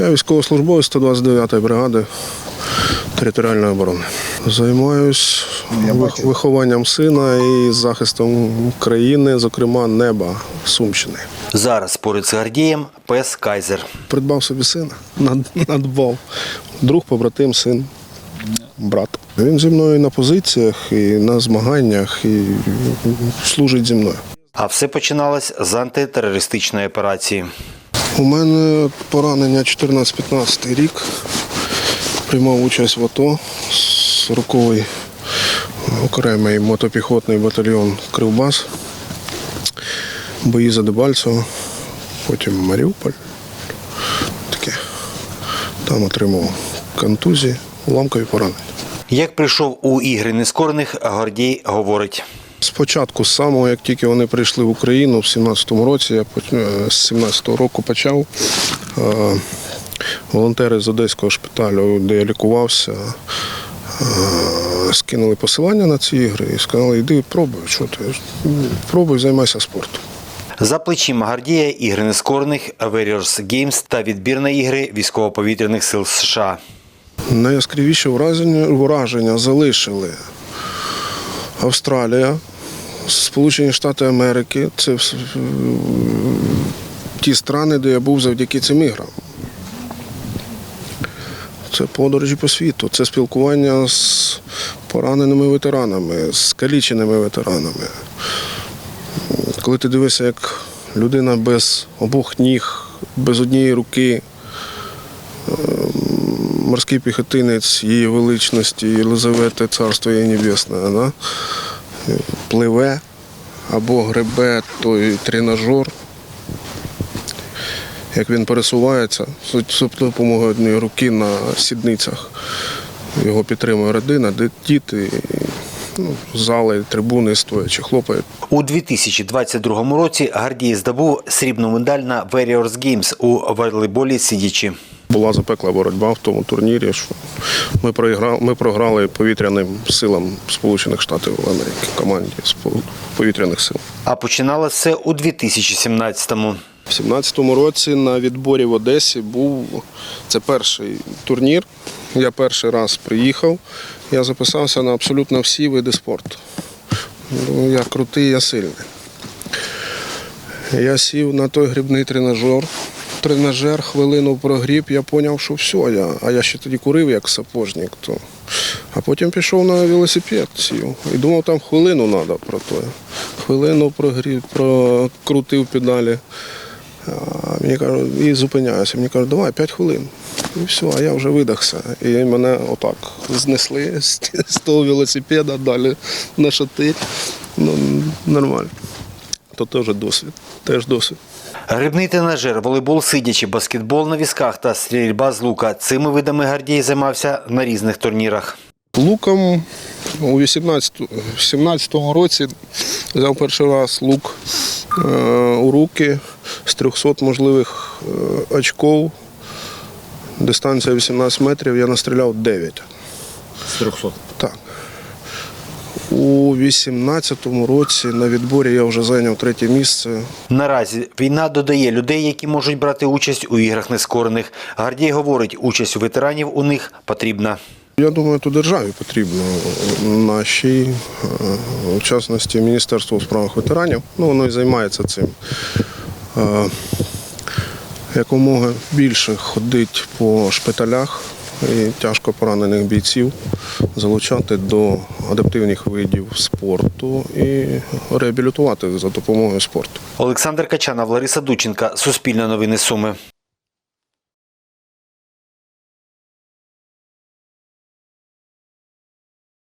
Я військовослужбовець 129-ї бригади територіальної оборони. Займаюсь вихованням сина і захистом країни, зокрема неба Сумщини. Зараз поряд з Гордієм пес Кайзер. Придбав собі сина, надбав. Друг, побратим, син, брат. Він зі мною на позиціях, і на змаганнях, і служить зі мною. А все починалось з антитерористичної операції. У мене поранення 14-15 рік. Приймав участь в АТО, 40-й окремий мотопіхотний батальйон Кривбас, бої за Дебальцево, потім Маріуполь. Таке. Там отримав контузії, уламкові поранення. Як прийшов у ігри нескорених, Гордій говорить. Спочатку, з самого, як тільки вони прийшли в Україну в 17-му році, я е, з 17-го року почав. Е, Волонтери з Одеського шпиталю, де я лікувався, е, скинули посилання на ці ігри і сказали, йди пробуй, що ти пробуй, займайся спортом. За плечима Гордія ігри нескорених, Warriors Games та відбірні ігри військово-повітряних сил США. Найяскравіше враження, враження залишили Австралія, Сполучені Штати Америки. Це ті страни, де я був завдяки цим іграм. Це подорожі по світу, це спілкування з пораненими ветеранами, з каліченими ветеранами. Коли ти дивишся, як людина без обох ніг, без однієї руки, морський піхотинець її величності Єлизавети, царство її небесне, да? Пливе або гребе той тренажер, як він пересувається з допомогою однієї руки на сідницях. Його підтримує родина, діти, ну, зали, трибуни стоячи, хлопають. У 2022 році Гордій здобув срібну медаль на Warriors Games у волейболі сидячи. Була запекла боротьба в тому турнірі, що ми програли, ми програли повітряним силам Сполучених Штатів Америки, команді повітряних сил. А починалося все у 2017-му. В 17-му році на відборі в Одесі був це перший турнір. Я перший раз приїхав. Я записався на абсолютно всі види спорту. Ну, я крутий, я сильний. Я сів на той грибний тренажер. Тренажер хвилину прогріб, я зрозумів, що все. Я, а я ще тоді курив як сапожник. То. А потім пішов на велосипед, сів. І думав, там хвилину треба про те. Хвилину прогріб, прокрутив педалі. А мені кажуть, і зупиняюся. Мені кажуть, давай 5 хвилин. І все, а я вже видахся. І мене отак знесли з, того велосипеда далі на шати. Ну, нормально. То теж досвід. Теж досвід. Грибний тренажер, волейбол сидячи, баскетбол на візках та стрільба з лука. Цими видами Гордій займався на різних турнірах. Луком у 18 17-му році взяв перший раз лук е, у руки з 300 можливих е, очков. Дистанція 18 метрів, я настріляв 9. З 300. Так. У 18-му році на відборі я вже зайняв третє місце. Наразі війна додає людей, які можуть брати участь у іграх нескорених. Гордій говорить, участь у ветеранів у них потрібна. Я думаю, то державі потрібно нашій, е, в частності Міністерству у справах ветеранів. Ну, воно і займається цим. Е, Якомога більше ходить по шпиталях і тяжко поранених бійців, залучати до адаптивних видів спорту і реабілітувати за допомогою спорту. Олександр Качанов, Лариса Дученка, Суспільне новини Суми.